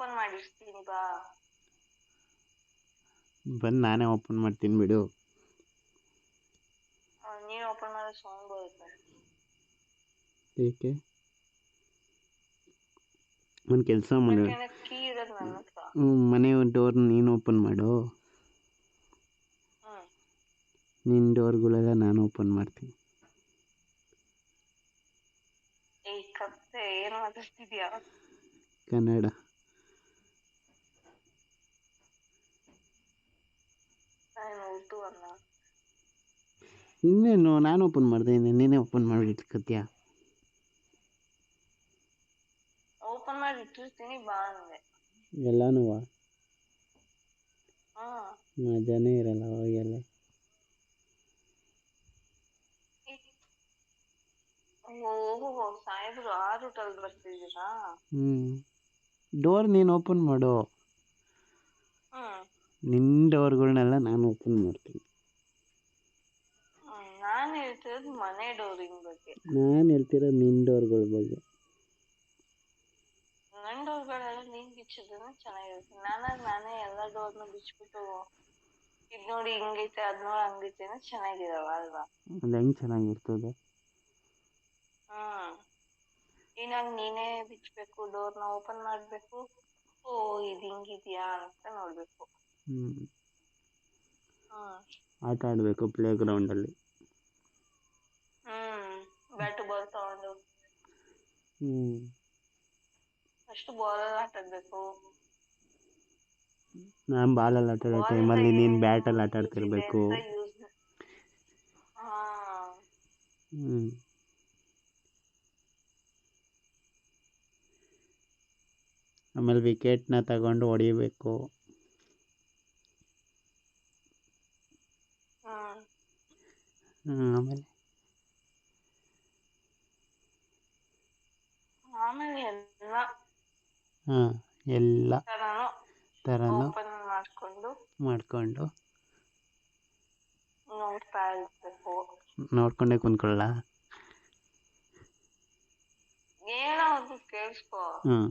Open ಮಾಡಿರ್ತೀನಿ ಬಾ. ಬಂದು ನಾನೇ ಓಪನ್ ಮಾಡ್ತೀನಿ ಬಿಡು. ನೀನು ಓಪನ್ ಮಾಡೋ ಸೌಂಡ್ ಬರುತ್ತೆ. ಏಕೆ? ಒಂದು ಕೆಲಸ ಮಾಡು. ಯಾಕಂದ್ರೆ ಕೀ ಇರೋದು ನನ್ನ ಹತ್ರ. ಹ್ಮ್, ಮನೆ ಡೋರ್ ನೀನು ಓಪನ್ ಮಾಡು. ನಿನ್ನ ಡೋರ್ಗಳೆಲ್ಲ ನಾನು ಓಪನ್ ಮಾಡ್ತೀನಿ. ಈ ಕತ್ತೆ ಏನ್ ಮಾತಾಡ್ತಿದ್ಯಾ? ಕನ್ನಡ. ಇನ್ನೇನು ನಾನು ಓಪನ್ ಮಾಡಿದೆ ನೀನೇ ಓಪನ್ ಮಾಡಿಟ್ಕತ್ಯ ಓಪನ್ ಮಾಡಿ ಇಟ್ಟಿರ್ತೀನಿ ಬಾ ಅಂದೆ. ಎಲ್ಲನೂ ಮಜಾನೇ ಇರಲ್ಲ ಅವಾಗೆಲ್ಲ ಓಹೋ ಸಾಹೇಬ್ರು ಆ ರೂಟಲ್ಲಿ ಬರ್ತಿದ್ದೀರಾ? ಹ್ಞೂ ಡೋರ್ ನೀನು ಓಪನ್ ಮಾಡು. ನಿನ್ನ ಡೋರ್ಗಳನ್ನೆಲ್ಲ ನಾನು ಓಪನ್ ಮಾಡ್ತೀನಿ. ನಾನು ಹೇಳ್ತಿರೋದು ಮನೆ ಡೋರಿಂಗ್ ಬಗ್ಗೆ. ನಾನು ಹೇಳ್ತಿರೋ ನಿನ್ ಡೋರ್ಗಳ ಬಗ್ಗೆ. ನನ್ ಡೋರ್ಗಳೆಲ್ಲ ನೀನ್ ಬಿಚ್ಚಿದ್ರೆ ಚೆನ್ನಾಗಿರುತ್ತೆ. ನಾನಾಗ್ ನಾನೇ ಎಲ್ಲ ಡೋರ್ನು ಬಿಚ್ಬಿಟ್ಟು ಇದ್ ನೋಡಿ ಹಿಂಗೈತೆ ಅದ್ ನೋಡಿ ಹಂಗೈತೆ ಅಂದ್ರೆ ಚೆನ್ನಾಗಿರಲ್ಲ ಅಲ್ವಾ? ಅದು ಹೆಂಗೆ ಚೆನ್ನಾಗಿರ್ತದೆ? ಹ್ಮ್. ಇನ್ನಾಗ ನೀನೇ ಬಿಚ್ಚಬೇಕು ಡೋರ್ನ ಓಪನ್ ಮಾಡ್ಬೇಕು. ಓ ಇದ್ ಹಿಂಗಿದ್ಯಾ ಅಂತ ನೋಡ್ಬೇಕು. ಹ್ಞೂ ಹ್ಮ್. ಆಟ ಆಡಬೇಕು ಪ್ಲೇ ಗ್ರೌಂಡಲ್ಲಿ ಹ್ಮ್ ಬ್ಯಾಟು ಬಾಲ್ ತಗೊಂಡು ಅಷ್ಟು ಬಾಲಲ್ಲಿ ಆಟ ಆಡ್ಬೇಕು ನಾನು ಬಾಲಲ್ಲಿ ಆಟ ಆಡೋ ಟೈಮಲ್ಲಿ ನೀನು ಬ್ಯಾಟಲ್ಲಿ ಆಟ ಆಡ್ತಿರ್ಬೇಕು ಹಾ. ಹ್ಞೂ ಆಮೇಲೆ ವಿಕೆಟ್ನ ತಗೊಂಡು ಹೊಡಿಬೇಕು. ಹ್ಮ್ ಆಮೇಲೆ ಆಮೇಲೆ ಎಲ್ಲ ಹ್ಮ್ ಎಲ್ಲ ತರನು ಥರನೂ ಓಪನ್ ಮಾಡ್ಕೊಂಡು ಮಾಡಿಕೊಂಡು ನೋಡ್ತಾ ಇರ್ಬೇಕು. ನೋಡ್ಕೊಂಡೇ ಕುಂತ್ಕೊಳ್ಳ ಏನೋ ಒಂದು ಕೇಳಿಸ್ಕೊ. ಹ್ಮ್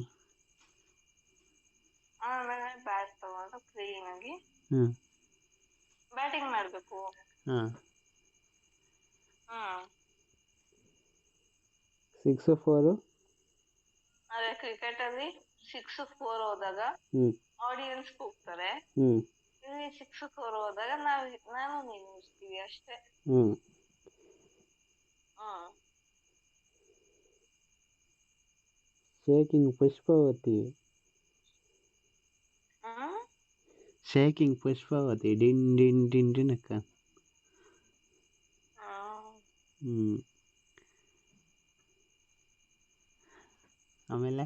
ಆಮೇಲೆ ಬ್ಯಾಟ್ ತಗೊಂಡು ಕ್ಲೀನ್ ಆಗಿ ಹ್ಮ್. ಬ್ಯಾಟಿಂಗ್ ಮಾಡಬೇಕು. ಹಾಂ. ಹ್ಮ್. ಸಿಕ್ಸ್ ಫೋರು ಕ್ರಿಕೆಟ್ ಅಲ್ಲಿ ಸಿಕ್ಸ್ ಫೋರ್ ಹೋದಾಗ ಆಡಿಯನ್ಸ್ ಹೋಗ್ತಾರೆ. ಇಲ್ಲಿ ಸಿಕ್ಸ್ ಫೋರ್ ಹೋದಾಗ ನಾವ್ ನಾನು ನೀನು ಇರ್ತೀವಿ ಅಷ್ಟೇ ಶೇಕಿಂಗ್ ಪುಷ್ಪಾವತಿ. ಶೇಕಿಂಗ್ ಪುಷ್ಪವತಿ. ಡಿನ್ ಡಿನ್ ಡಿನ್ ಅಕ್ಕ ಹ್ಮ್. ಆಮೇಲೆ?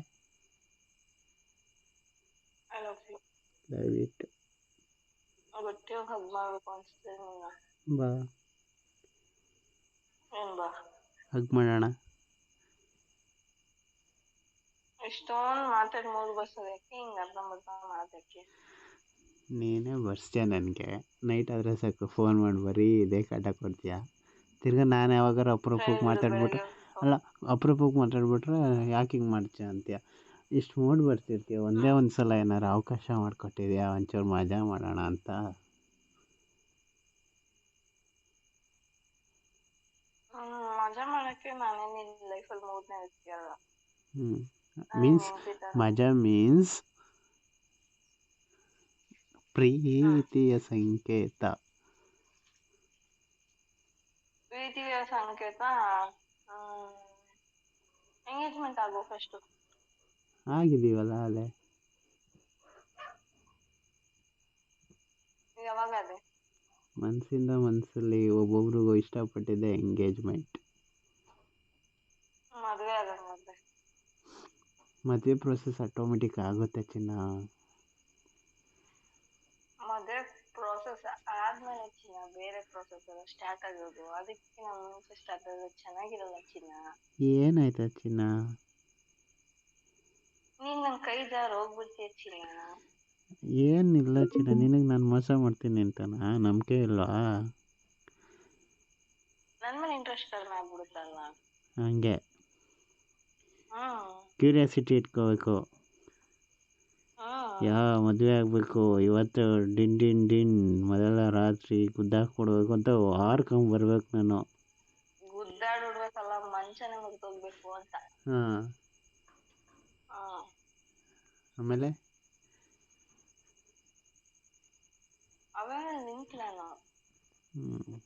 ದಯವಿಟ್ಟು. ಹಗ್ ಬಾ. ಹಗ್ ಮಾಡೋಣ? ಇಷ್ಟೊಂದು ಮಾತಾಡಿ ಮೂರು ಬರ್ತದೆ ಯಾಕೆ ಅರ್ಧ ಮರ್ಧ ಮಾತಕ್ಕೆ ನೀನೇ ಬರ್ಸ್ತೀಯ ನನಗೆ. ನೈಟ್ ಆದರೆ ಸಾಕು ಫೋನ್ ಮಾಡಿ ಬರೀ ಇದೇ ಕಾಟ ಕೊಡ್ತೀಯ? ತಿರ್ಗಾ ನಾನು ಯಾವಾಗಾರ ಅಪ್ರೂಪಕ್ಕೆ ಮಾತಾಡ್ಬಿಟ್ರೆ ಅಲ್ಲ ಅಪರೂಪಕ್ಕೆ ಮಾತಾಡ್ಬಿಟ್ರೆ ಯಾಕೆ ಹಿಂಗೆ ಮಾಡ್ತೀಯ ಅಂತೀಯ ಇಷ್ಟು ಮೂಡ್ ಬರ್ತಿರ್ತೀಯ ಒಂದೇ ಒಂದು ಸಲ ಏನಾರು ಅವಕಾಶ ಮಾಡಿಕೊಟ್ಟಿದ್ಯಾ ಒಂಚೂರು ಮಜಾ ಮಾಡೋಣ ಅಂತ ಹ್ಮ್ ಮಜಾ ಮಾಡಕ್ಕೆ ನಾನೇ ನಿನ್ ಲೈಫಲ್ಲಿ ಮೂರನೇ ವ್ಯಕ್ತಿ ಅಲ್ಲ ಹ್ಞೂ ಮೀನ್ಸ್ ಮಜಾ ಮೀನ್ಸ್ ಪ್ರೀತಿಯ ಸಂಕೇತ ಪ್ರೀತಿಯ ಸಂಕೇತ ಎಂಗೇಜ್ಮೆಂಟ್ ಆಗೋ ಫಸ್ಟ್ ಆಗಿದೀವಲ್ಲ ಅಲ್ಲೇ ಯಾವಾಗ ಅದೇ ಮನಸ್ಸಿಂದ ಮನಸ್ಸಲ್ಲಿ ಒಬ್ಬೊಬ್ರಿಗೂ ಇಷ್ಟಪಟ್ಟಿದ್ದೆ ಎಂಗೇಜ್ಮೆಂಟ್ ಮದುವೆ ಮದ್ವೆ. ಮದುವೆ ಪ್ರೊಸೆಸ್ ಆಟೋಮೆಟಿಕ್ ಆಗುತ್ತೆ ಚಿನ್ನ. ಮದ್ವೆ ಪ್ರೋಸೆಸ್ ಆದ್ಮೇಲೆ ಚಿನ್ನ ಬೇರೆ ಪ್ರೋಸೆಸ್ ಎಲ್ಲ ಸ್ಟಾರ್ಟ್ ಆಗೋದು. ಅದಕ್ಕೆ ನಮ್ಮ ಮುಂಚೆ ಆಗೋದು ಚೆನ್ನಾಗಿರಲ್ಲ ಚಿನ್ನ? ಏನಾಯ್ತು ಚಿನ್ನ? ನೀನ್ ನನ್ ಕೈ ಜಾರ್ ಹೋಗ್ಬಿಡ್ತೀಯ ಚಿನ್ನ? ಏನಿಲ್ಲ ಚಿನ್ನ ನಿನಗೆ ನಾನು ಮೋಸ ಮಾಡ್ತೀನಿ ಅಂತನಾ? ನಂಬಿಕೆ ಇಲ್ವಾ? ನನ್ ಮೇಲೆ ಇಂಟ್ರೆಸ್ಟ್ ಕಡಿಮೆ ಆಗ್ಬಿಡುತ್ತಲ್ಲ? ಹಂಗೆ. ಹ್ಮ್. ಕ್ಯೂರಿಯಾಸಿಟಿ ಇಟ್ಕೋಬೇಕು. ಯಾ ಮದುವೆ ಆಗಬೇಕು? ಇವತ್ತು ಡಿನ್ ಡಿನ್ ಡಿನ್ ಮೊದಲ ರಾತ್ರಿ ಅಂತ ನಾನು. ಮಂಚನೆ ಮುಗ್ದೋಗ್ಬೇಕು ಅಂತ. ಹಾಂ. ಹ್ಮ್ ಆಮೇಲೆ? ಆಮೇಲೆ ಹ್ಮ್.